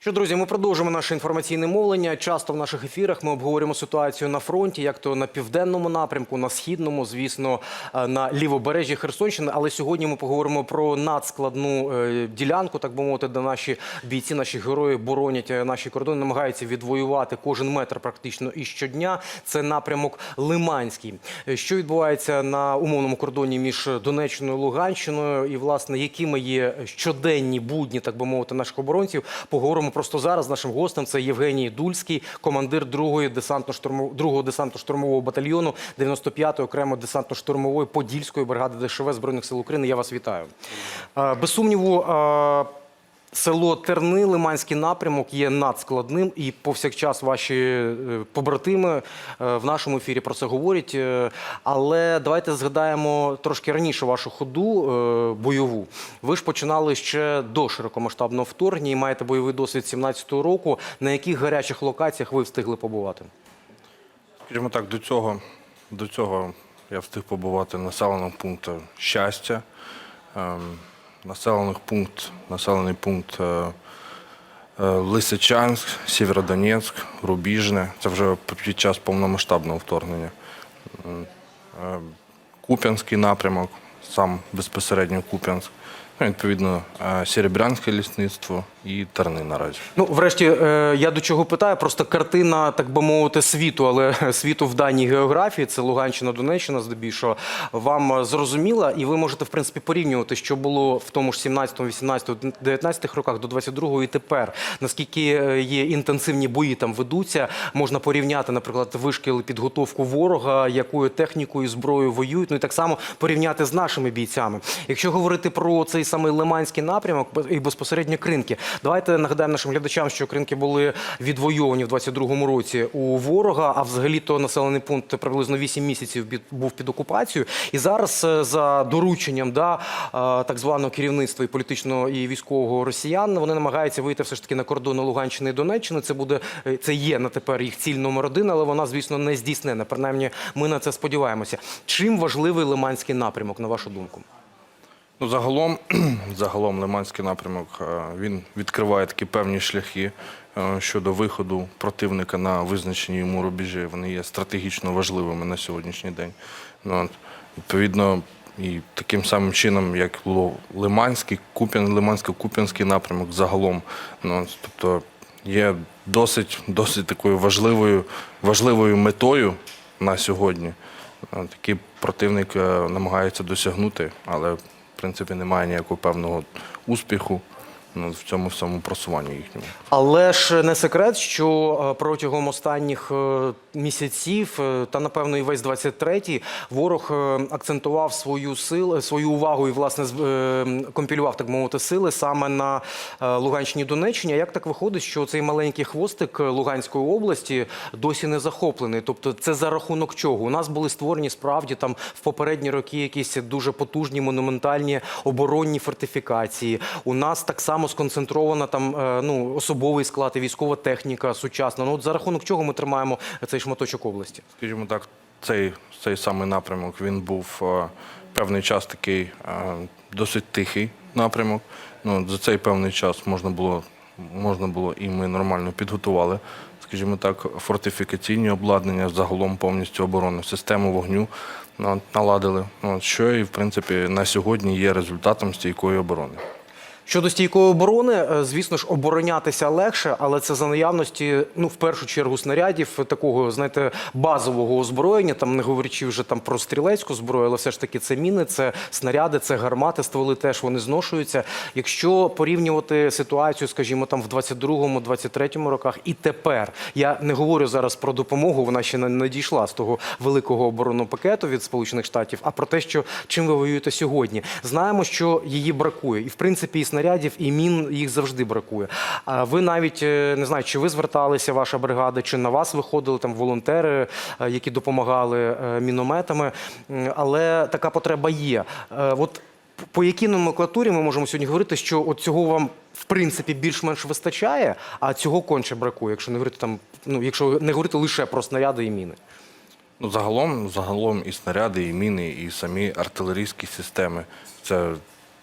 Що, друзі, ми продовжуємо наше інформаційне мовлення. Часто в наших ефірах ми обговорюємо ситуацію на фронті, як то на південному напрямку, на східному, звісно, е, на лівобережжі Херсонщини. Але сьогодні ми поговоримо про надскладну е, ділянку, так би мовити, де наші бійці, наші герої боронять е, наші кордони, намагаються відвоювати кожен метр практично і щодня. Це напрямок Лиманський. Що відбувається на умовному кордоні між Донеччиною і Луганщиною, і власне якими є щоденні будні, так би мовити, наших оборонців, поговоримо просто зараз нашим гостем. Це Євгеній Дульський, командир 2-го десантно-штурмового 2-го десантно-штурмового батальйону 95-ї окремо десантно-штурмової подільської бригади ДШВ збройних сил України. Я вас вітаю. Е, Без сумніву. Село Терни, Лиманський напрямок є надскладним, і повсякчас ваші е, побратими е, в нашому ефірі про це говорять. Е, Але давайте згадаємо трошки раніше вашу ходу бойову. Ви ж починали ще до широкомасштабного вторгнення і маєте бойовий досвід 17-го року. На яких гарячих локаціях ви встигли побувати? Скажімо так, до цього, до цього я встиг побувати в населених пунктах щастя, ем, населених пункт, населений пункт е, е, Лисичанськ, Сєвєродонецьк, Рубіжне. Це вже під час повномасштабного вторгнення. Е, Куп'янський напрямок, сам безпосередньо Куп'янськ. Ну, відповідно, е, Серебрянське лісництво і Терни наразі. Ну, врешті, е, я до чого питаю, просто картина, так би мовити, світу, але світу в даній географії, це Луганщина, Донеччина, здебільшого, вам е, зрозуміла, і ви можете, в принципі, порівнювати, що було в тому ж 17, 18, 19 роках до 22-го і тепер. Наскільки є інтенсивні бої там ведуться, можна порівняти, наприклад, вишкіл підготовку ворога, якою технікою, зброєю воюють, ну і так само порівняти з нашими бійцями. Якщо говорити про цей самий Лиманський напрямок і безпосередньо Кринки, давайте нагадаємо нашим глядачам, що Кринки були відвойовані в 22-му році у ворога, а взагалі-то населений пункт приблизно 8 місяців був під окупацією. І зараз е, за дорученням да, е, так званого керівництва і політичного і військового росіян вони намагаються вийти все ж таки на кордони Луганщини і Донеччини. Це буде е, це є на тепер їх ціль номер один, але вона, звісно, не здійснена. Принаймні, ми на це сподіваємося. Чим важливий Лиманський напрямок, на вашу думку? Ну, загалом, загалом Лиманський напрямок е, він відкриває такі певні шляхи е, щодо виходу противника на визначені йому рубежі. Вони є стратегічно важливими на сьогоднішній день. Ну, от, відповідно, і таким самим чином, як Ло- Лиманський, Куп'ян, Лимансько-Куп'янський напрямок загалом. Ну, тобто є досить, досить такою важливою, важливою метою на сьогодні. От, Який противник е, намагається досягнути, але в принципі немає ніякого певного успіху в цьому всьому просуванні їхньому. Але ж не секрет, що е, протягом останніх е, місяців е, та напевно і весь 23-й ворог акцентував свою силу, свою увагу і власне компілював так мовити сили саме на Луганщині Донеччині. Як так виходить, що цей маленький хвостик Луганської області досі не захоплений? Тобто, це за рахунок чого? У нас були створені справді там в попередні роки якісь дуже потужні монументальні оборонні фортифікації. У нас так само сконцентрована там е, ну особовий склад і військова техніка сучасна. Ну от за рахунок чого ми тримаємо цей шматочок області? Скажімо так, цей, цей самий напрямок він був е, певний час такий е, досить тихий напрямок. Ну, за цей певний час можна було, можна було і ми нормально підготували, скажімо так, фортифікаційні обладнання, загалом повністю оборонну систему вогню ну, наладили. Ну, що і в принципі на сьогодні є результатом стійкої оборони. Щодо стійкої оборони, е, звісно ж, оборонятися легше, але це за наявності, ну в першу чергу, снарядів такого, знаєте, базового озброєння. Там не говорячи вже там про стрілецьку зброю, але все ж таки це міни, це снаряди, це гармати, стволи теж вони зношуються. Якщо порівнювати ситуацію, скажімо, там в 22-му, 23-му роках і тепер, я не говорю зараз про допомогу, вона ще не надійшла з того великого оборонного пакету від Сполучених Штатів, а про те, що чим ви воюєте сьогодні. Знаємо, що її бракує, і в принципі і снарядів, і мін їх завжди бракує. А ви навіть е, не знаю, чи ви зверталися, ваша бригада, чи на вас виходили там волонтери, е, які допомагали е, мінометами, але така потреба є. От по якій номенклатурі ми можемо сьогодні говорити, що от цього вам в принципі більш-менш вистачає, а цього конче бракує, якщо не говорити там, ну якщо не говорити лише про снаряди і міни. Ну, загалом, загалом і снаряди, і міни, і самі артилерійські системи. Це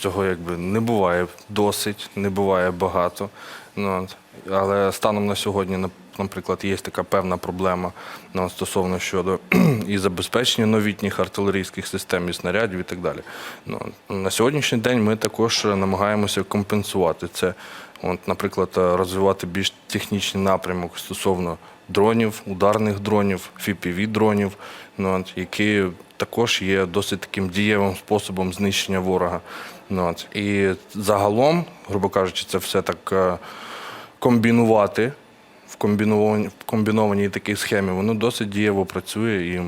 цього якби не буває досить, не буває багато. Ну. Але станом на сьогодні, наприклад, є така певна проблема ну, стосовно щодо і забезпечення новітніх артилерійських систем, і снарядів і так далі. Ну, на сьогоднішній день ми також намагаємося компенсувати це. От, наприклад, е, розвивати більш технічний напрямок стосовно дронів, ударних дронів, fpv дронів, ну, от, які також є досить таким дієвим способом знищення ворога. Ну, от. І загалом, грубо кажучи, це все так е, комбінувати в комбінованій, такій схемі, воно досить дієво працює і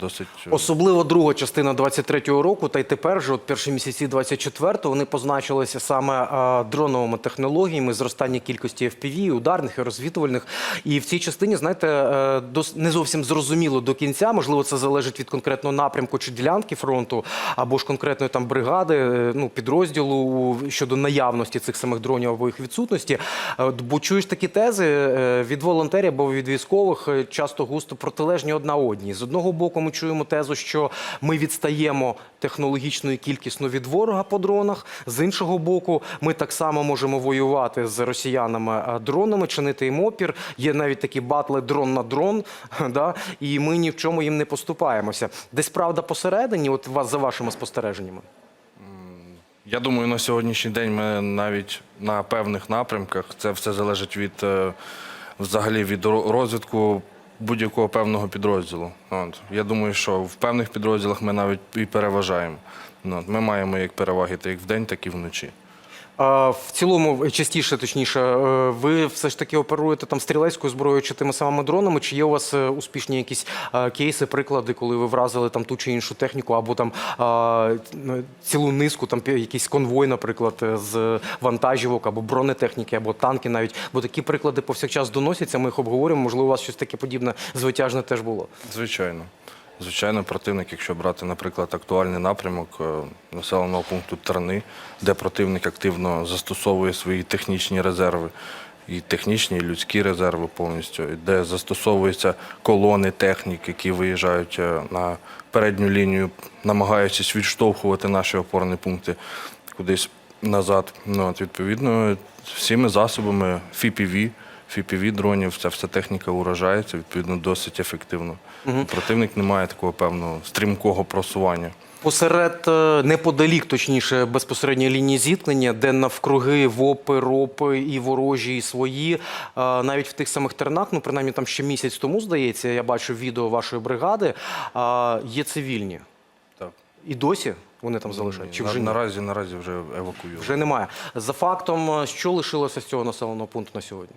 досить. е, Особливо друга частина 23-го року, та й тепер же, от перші місяці 24-го, вони позначилися саме а, дроновими технологіями, зростання кількості FPV, ударних і розвідувальних. І в цій частині, знаєте, е, дос- не зовсім зрозуміло до кінця. Можливо, це залежить від конкретного напрямку чи ділянки фронту, або ж конкретної там бригади, е, ну підрозділу щодо наявності цих самих дронів або їх відсутності. Е, Бо чуєш такі тези е, від волонтерів або від військових е, часто густо протилежні одна одній. З одного боку, ми чуємо тезу, що ми відстаємо технологічно і кількісно від ворога по дронах. З іншого боку, ми так само можемо воювати з росіянами дронами, чинити їм опір. Є навіть такі батли дрон на дрон, да? і ми ні в чому їм не поступаємося. Десь правда посередині, от вас за вашими спостереженнями. Я думаю, на сьогоднішній день ми навіть на певних напрямках це все залежить від е, взагалі від розвитку будь-якого певного підрозділу. От. Я думаю, що в певних підрозділах ми навіть і переважаємо. От. Ми маємо як переваги як вдень, так і вночі. В цілому, частіше, точніше, е, ви все ж таки оперуєте там стрілецькою зброєю чи тими самими дронами? Чи є у вас е, успішні якісь е, кейси, приклади, коли ви вразили там ту чи іншу техніку, або там ну, цілу низку, там якийсь конвой, наприклад, з вантажівок, або бронетехніки, або танки навіть? Бо такі приклади повсякчас доносяться. Ми їх обговорюємо. Можливо, у вас щось таке подібне звитяжне теж було. Звичайно. Звичайно, противник, якщо брати, наприклад, актуальний напрямок е, населеного пункту Терни, де противник активно застосовує свої технічні резерви, і технічні, і людські резерви повністю, де застосовуються колони технік, які виїжджають е, на передню лінію, намагаючись відштовхувати наші опорні пункти кудись назад. Ну, от, відповідно, всіми засобами FPV, FPV дронів, ця вся техніка уражається, відповідно, досить ефективно. Противник не має такого певного стрімкого просування. Посеред е, неподалік, точніше, безпосередньої лінії зіткнення, де навкруги ВОПи, РОПи і ворожі, і свої, е, навіть в тих самих тернах, ну принаймні там ще місяць тому, здається, я бачив відео вашої бригади, е, є цивільні. Так. І досі вони там залишають? Чи вже ні? наразі, наразі вже евакуюють. Вже немає. За фактом, що лишилося з цього населеного пункту на сьогодні?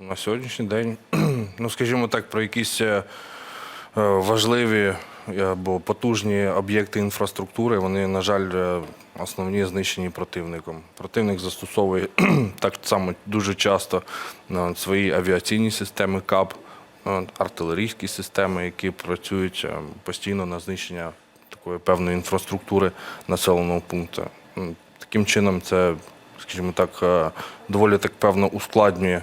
На сьогоднішній день, ну скажімо так, про якісь е, е, важливі або потужні об'єкти інфраструктури, вони, на жаль, е, основні знищені противником. Противник застосовує так само дуже часто е, свої авіаційні системи КАП, е, артилерійські системи, які працюють е, постійно на знищення такої певної інфраструктури населеного пункту. Таким чином, це, скажімо так, е, доволі так певно ускладнює е,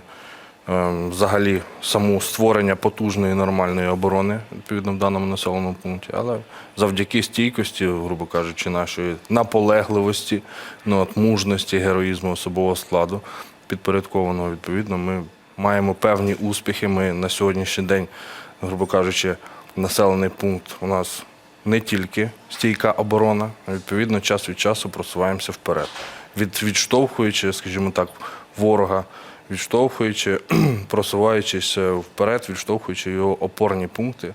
взагалі саму створення потужної нормальної оборони відповідно в даному населеному пункті. Але завдяки стійкості, грубо кажучи, нашої наполегливості, ну, от, мужності, героїзму особового складу підпорядкованого, відповідно, ми маємо певні успіхи. Ми на сьогоднішній день, грубо кажучи, населений пункт у нас не тільки стійка оборона, а відповідно час від часу просуваємося вперед, від, відштовхуючи, скажімо так, ворога, відштовхуючи, просуваючись е, вперед, відштовхуючи його опорні пункти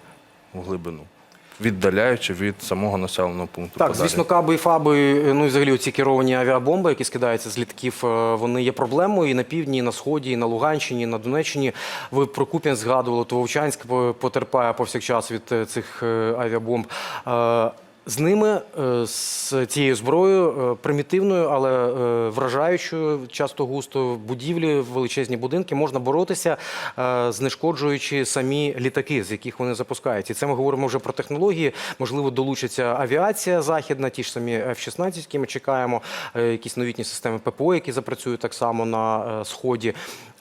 в глибину, віддаляючи від самого населеного пункту. Так, подалі. звісно, каби і фаби, ну і взагалі ці керовані авіабомби, які скидаються з літків, е, вони є проблемою і на півдні, і на сході, і на Луганщині, і на Донеччині. Ви про Куп'янськ згадували, то Вовчанськ потерпає повсякчас від е, цих е, авіабомб. З ними, е, з цією зброєю, е, примітивною, але е, вражаючою, часто густо будівлі, величезні будинки, можна боротися, знешкоджуючи самі літаки, з яких вони запускаються. І це ми говоримо вже про технології. Можливо, долучиться авіація західна, ті ж самі F-16, які ми чекаємо, якісь новітні системи ППО, які запрацюють так само на сході.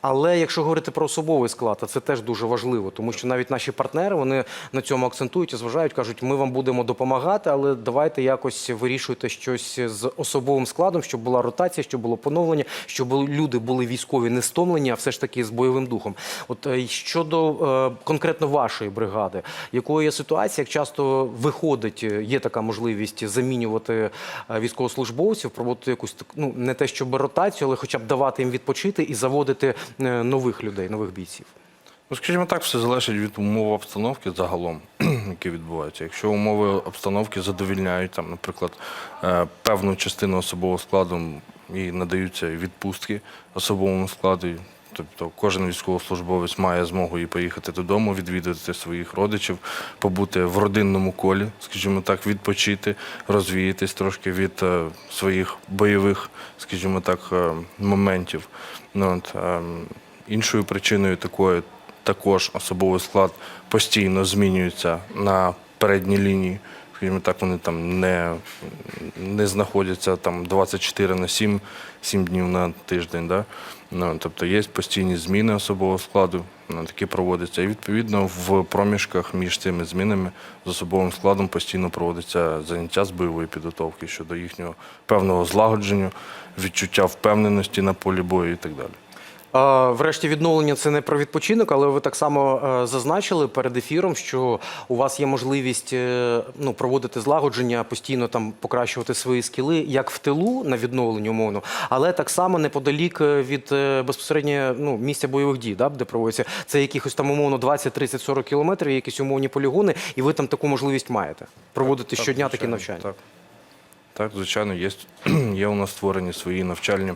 Але якщо говорити про особовий склад, а це теж дуже важливо, тому що навіть наші партнери вони на цьому акцентують і зважають, кажуть, ми вам будемо допомагати, але давайте якось вирішуйте щось з особовим складом, щоб була ротація, щоб було поновлення, щоб люди були військові не стомлені, а все ж таки з бойовим духом. От е, щодо е, конкретно вашої бригади, якою є ситуація, як часто виходить, е, є така можливість замінювати військовослужбовців, проводити якусь ну не те, щоб ротацію, але хоча б давати їм відпочити і заводити нових людей, нових бійців. Ну, скажімо так, все залежить від умов обстановки загалом, які відбуваються. Якщо умови обстановки задовільняють, там, наприклад, е, певну частину особового складу і надаються відпустки особовому складу. Тобто кожен військовослужбовець має змогу і поїхати додому, відвідати своїх родичів, побути в родинному колі, скажімо так, відпочити, розвіятись трошки від е, своїх бойових, скажімо так, е, моментів. Ну, от, ем, іншою причиною такої також особовий склад постійно змінюється на передній лінії. Скажімо так, вони там не, не знаходяться там 24 на 7, 7 днів на тиждень. Да? Ну, тобто є постійні зміни особового складу, ну, такі проводяться. І відповідно в проміжках між цими змінами з особовим складом постійно проводиться заняття з бойової підготовки щодо їхнього певного злагодження, відчуття впевненості на полі бою і так далі. Врешті відновлення це не про відпочинок, але ви так само е, зазначили перед ефіром, що у вас є можливість е, ну, проводити злагодження, постійно там покращувати свої скіли, як в тилу на відновленні умовно, але так само неподалік е, від безпосередньо ну, місця бойових дій, да, де проводяться це якихось там умовно 20, 30, 40 кілометрів, якісь умовні полігони, і ви там таку можливість маєте проводити Так, щодня такі навчання. Так. Так, звичайно, є, є у нас створені свої навчальні,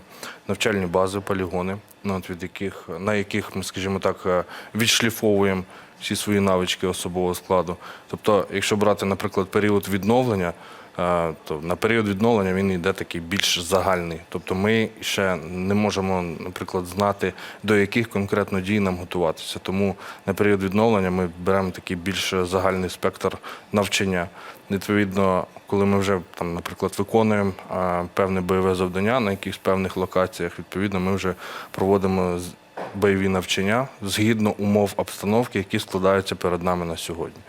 навчальні бази, полігони, ну, від яких, на яких ми, скажімо так, е, відшліфовуємо всі свої навички особового складу. Тобто, якщо брати, наприклад, період відновлення, то на період відновлення він йде такий більш загальний. Тобто ми ще не можемо, наприклад, знати, до яких конкретно дій нам готуватися. Тому на період відновлення ми беремо такий більш загальний спектр навчання. Відповідно, коли ми вже там, наприклад, виконуємо певне бойове завдання на якихось певних локаціях, відповідно, ми вже проводимо бойові навчання згідно умов обстановки, які складаються перед нами на сьогодні.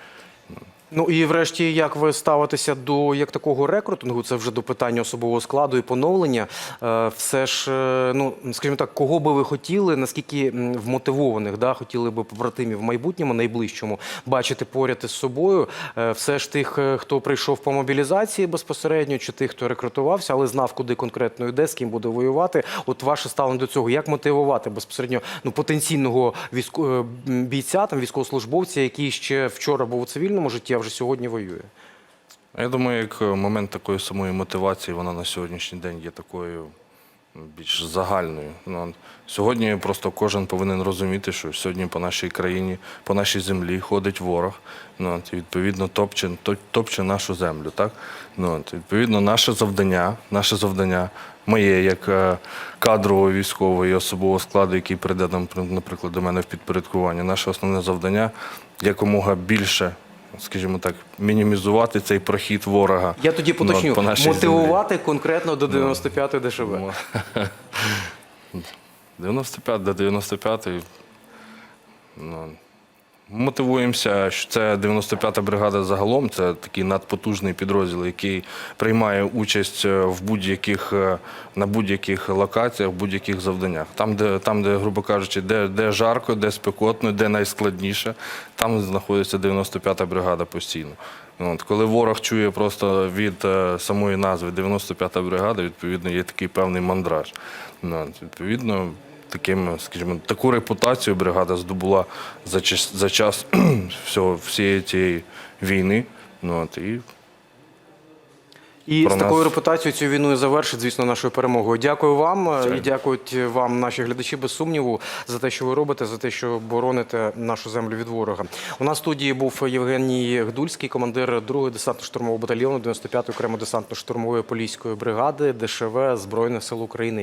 Ну і врешті, як ви ставитеся до як такого рекрутингу? Це вже до питання особового складу і поновлення. Е, Все ж, е, ну скажімо так, кого би ви хотіли, наскільки вмотивованих, да, хотіли би побратимів в майбутньому, найближчому бачити поряд із собою. Е, Все ж тих, хто прийшов по мобілізації безпосередньо, чи тих, хто рекрутувався, але знав, куди конкретно йде, з ким буде воювати. От ваше ставлення до цього, як мотивувати безпосередньо ну потенційного військо бійця, там військовослужбовця, який ще вчора був у цивільному житті, вже сьогодні воює. Я думаю, як момент такої самої мотивації, вона на сьогоднішній день є такою більш загальною. Ну, сьогодні просто кожен повинен розуміти, що сьогодні по нашій країні, по нашій землі ходить ворог. Ну, і відповідно, топче, топче нашу землю. Так? Ну, відповідно, наше завдання, наше завдання, моє як е, кадрового військового і особового складу, який прийде, наприклад, до мене в підпорядкування, наше основне завдання якомога більше. Скажімо так, мінімізувати цей прохід ворога. Я тоді ну, поточню по мотивувати мотивувати конкретно до 95-ї ДШВ. землі. 95 до 95. Ну, мотивуємося, що це 95-та бригада загалом, це такий надпотужний підрозділ, який приймає участь е, в будь-яких е, на будь-яких локаціях, будь-яких завданнях. Там, де, там, де, грубо кажучи, де, де жарко, де спекотно, де найскладніше, там знаходиться 95-та бригада постійно. От, коли ворог чує просто від е, самої назви 95-та бригада, відповідно, є такий певний мандраж. От, відповідно, таким, скажімо, таку репутацію бригада здобула за час, за час всього, всієї цієї війни. Ну, от, і І Про з такою нас. репутацією цю війну і завершить, звісно, нашою перемогою. Дякую вам е, Звичайно. і дякують вам, наші глядачі, без сумніву, за те, що ви робите, за те, що бороните нашу землю від ворога. У нас в студії був Євгеній Гдульський, командир 2-ї десантно-штурмового батальйону 95-ї окремо десантно-штурмової поліської бригади ДШВ Збройних сил України.